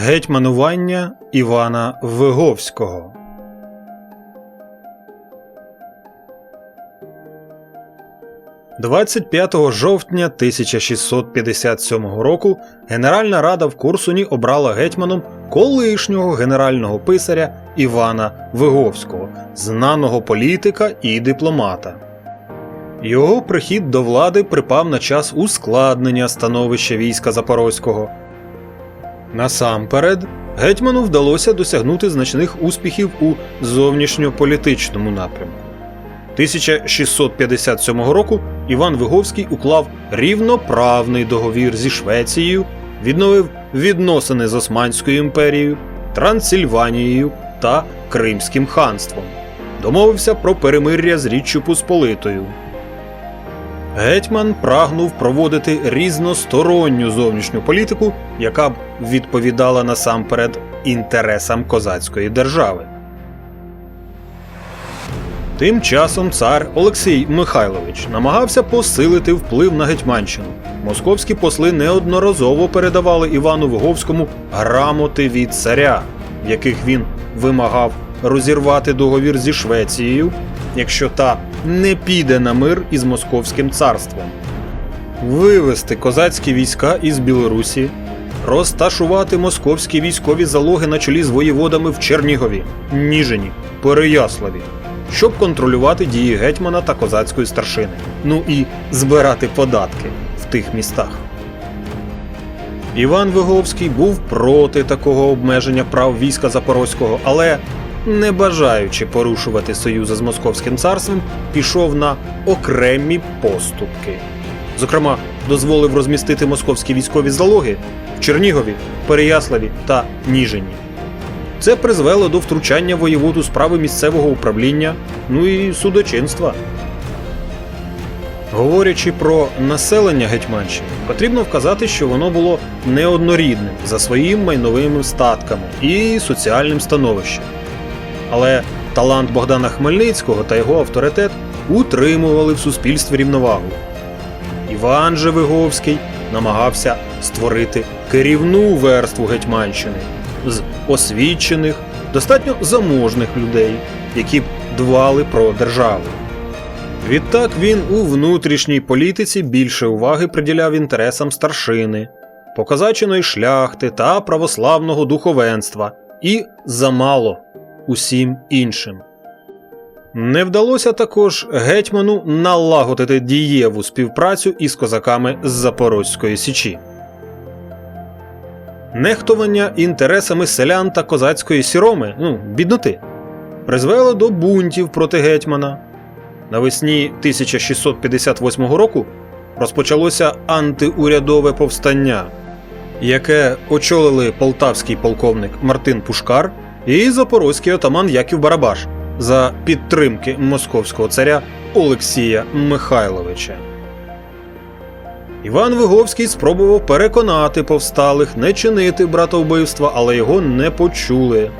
Гетьманування Івана Виговського. «25 жовтня 1657 року Генеральна рада в Курсуні обрала гетьманом колишнього генерального писаря Івана Виговського, знаного політика і дипломата. Його прихід до влади припав на час ускладнення становища війська Запорозького. Насамперед, гетьману вдалося досягнути значних успіхів у зовнішньополітичному напрямку. 1657 року Іван Виговський уклав рівноправний договір зі Швецією, відновив відносини з Османською імперією, Трансильванією та Кримським ханством, домовився про перемир'я з Річчю Посполитою. Гетьман прагнув проводити різносторонню зовнішню політику, яка б відповідала насамперед інтересам козацької держави. Тим часом цар Олексій Михайлович намагався посилити вплив на Гетьманщину. Московські посли неодноразово передавали Івану Виговському грамоти від царя, в яких він вимагав розірвати договір зі Швецією, якщо та не піде на мир із Московським царством, вивести козацькі війська із Білорусі, розташувати московські військові залоги на чолі з воєводами в Чернігові, Ніжині, Переяславі, щоб контролювати дії гетьмана та козацької старшини, ну і збирати податки в тих містах. Іван Виговський був проти такого обмеження прав війська Запорозького, але, не бажаючи порушувати союзи з Московським царством, пішов на окремі поступки. Зокрема, дозволив розмістити московські військові залоги Чернігові, Переяславі та Ніжині. Це призвело до втручання воєвод у справи місцевого управління, ну і судочинства. Говорячи про населення Гетьманщини, потрібно вказати, що воно було неоднорідним за своїм майновими статками і соціальним становищем. Але талант Богдана Хмельницького та його авторитет утримували в суспільстві рівновагу. Іван же Виговський намагався створити керівну верству Гетьманщини з освічених, достатньо заможних людей, які б дбали про державу. Відтак він у внутрішній політиці більше уваги приділяв інтересам старшини, показаченої шляхти та православного духовенства і замало усім іншим. Не вдалося також гетьману налагодити дієву співпрацю із козаками з Запорозької Січі. Нехтування інтересами селян та козацької сіроми, ну, бідноти, призвело до бунтів проти гетьмана. Навесні 1658 року розпочалося антиурядове повстання, яке очолили полтавський полковник Мартин Пушкар і запорозький отаман Яків Барабаш за підтримки московського царя Олексія Михайловича. Іван Виговський спробував переконати повсталих не чинити братовбивства, але його не почули.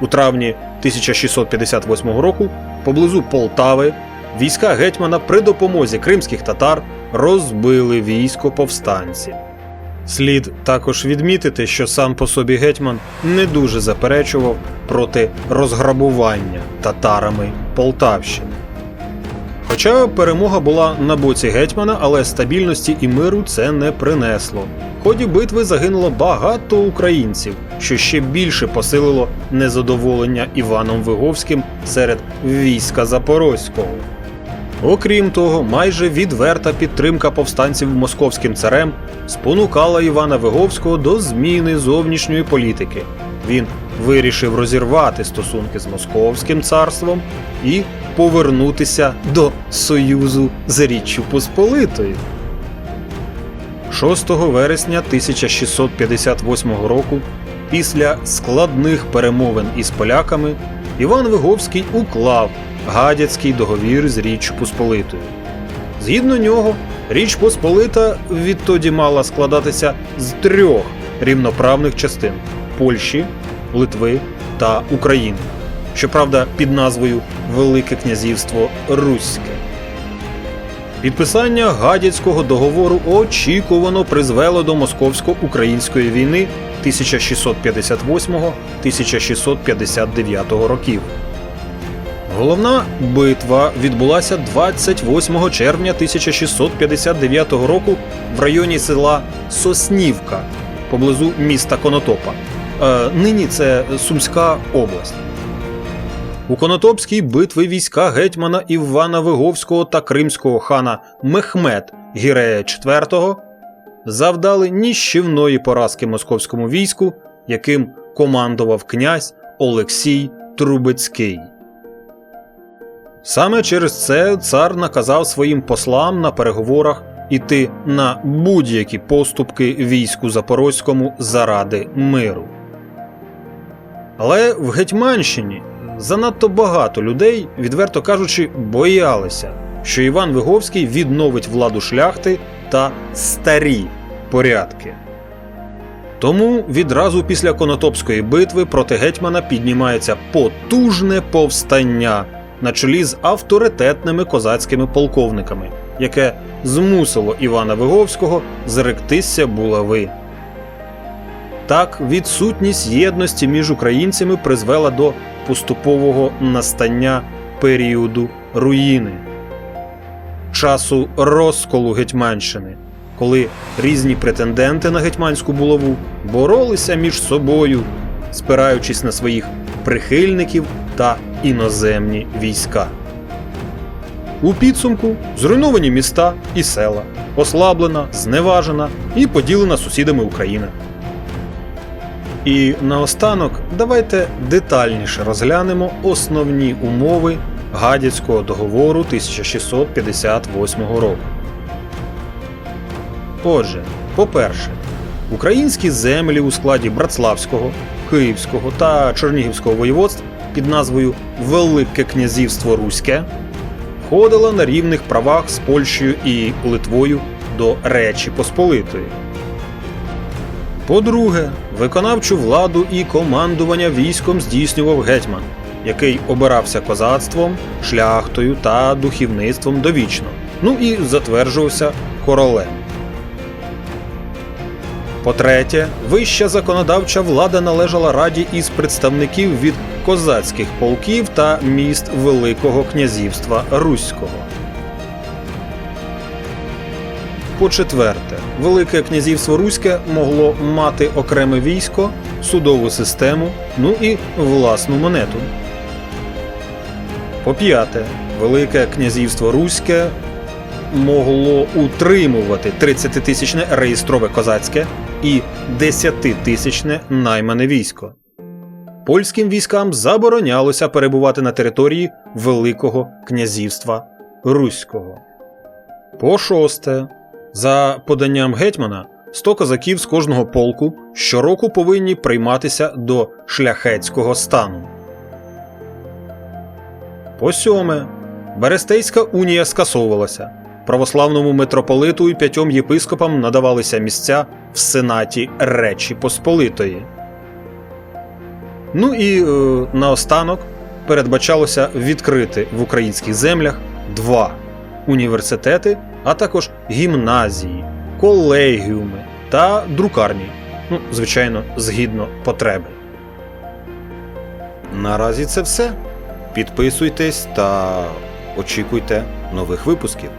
У травні 1658 року поблизу Полтави війська гетьмана при допомозі кримських татар розбили військо повстанців. Слід також відмітити, що сам по собі гетьман не дуже заперечував проти розграбування татарами Полтавщини. Хоча перемога була на боці гетьмана, але стабільності і миру це не принесло. В ході битви загинуло багато українців, що ще більше посилило незадоволення Іваном Виговським серед війська Запорозького. Окрім того, майже відверта підтримка повстанців московським царем спонукала Івана Виговського до зміни зовнішньої політики. Він вирішив розірвати стосунки з Московським царством і повернутися до Союзу з Річчю Посполитою. 6 вересня 1658 року, після складних перемовин із поляками, Іван Виговський уклав гадяцький договір з Річчю Посполитою. Згідно нього, Річ Посполита відтоді мала складатися з трьох рівноправних частин Польщі, Литви та України. Щоправда, під назвою Велике Князівство Руське. Підписання гадяцького договору очікувано призвело до московсько-української війни 1658-1659 років. Головна битва відбулася 28 червня 1659 року в районі села Соснівка поблизу міста Конотопа. Е, нині це Сумська область. У Конотопській битві війська гетьмана Івана Виговського та кримського хана Мехмед Гірея IV завдали ніщівної поразки московському війську, яким командував князь Олексій Трубецький. Саме через це цар наказав своїм послам на переговорах іти на будь-які поступки війську Запорозькому заради миру. Але в Гетьманщині занадто багато людей, відверто кажучи, боялися, що Іван Виговський відновить владу шляхти та старі порядки. Тому відразу після Конотопської битви проти гетьмана піднімається потужне повстання на чолі з авторитетними козацькими полковниками, яке змусило Івана Виговського зректися булави. Так, відсутність єдності між українцями призвела до поступового настання періоду руїни, часу розколу Гетьманщини, коли різні претенденти на гетьманську булаву боролися між собою, спираючись на своїх прихильників та іноземні війська. У підсумку зруйновані міста і села, ослаблена, зневажена і поділена сусідами Україна. І наостанок давайте детальніше розглянемо основні умови Гадяцького договору 1658 року. Отже, по-перше, українські землі у складі Братславського, Київського та Чернігівського воєводств під назвою Велике Князівство Руське входило на рівних правах з Польщею і Литвою до Речі Посполитої. По-друге, виконавчу владу і командування військом здійснював гетьман, який обирався козацтвом, шляхтою та духівництвом довічно, ну і затверджувався королем. По-третє, вища законодавча влада належала раді із представників від козацьких полків та міст Великого князівства Руського. По-четверте, Велике князівство Руське могло мати окреме військо, судову систему, ну і власну монету. По-п'яте, Велике князівство Руське могло утримувати 30-тисячне реєстрове козацьке і 10-тисячне наймане військо. Польським військам заборонялося перебувати на території Великого князівства Руського. По шосте, за поданням гетьмана, 100 козаків з кожного полку щороку повинні прийматися до шляхетського стану. По сьоме, Берестейська унія скасовувалася. Православному митрополиту і п'ятьом єпископам надавалися місця в Сенаті Речі Посполитої. Ну і е, наостанок передбачалося відкрити в українських землях два університети, а також гімназії, колегіуми та друкарні. Ну, звичайно, згідно потреби. Наразі це все. Підписуйтесь та очікуйте нових випусків.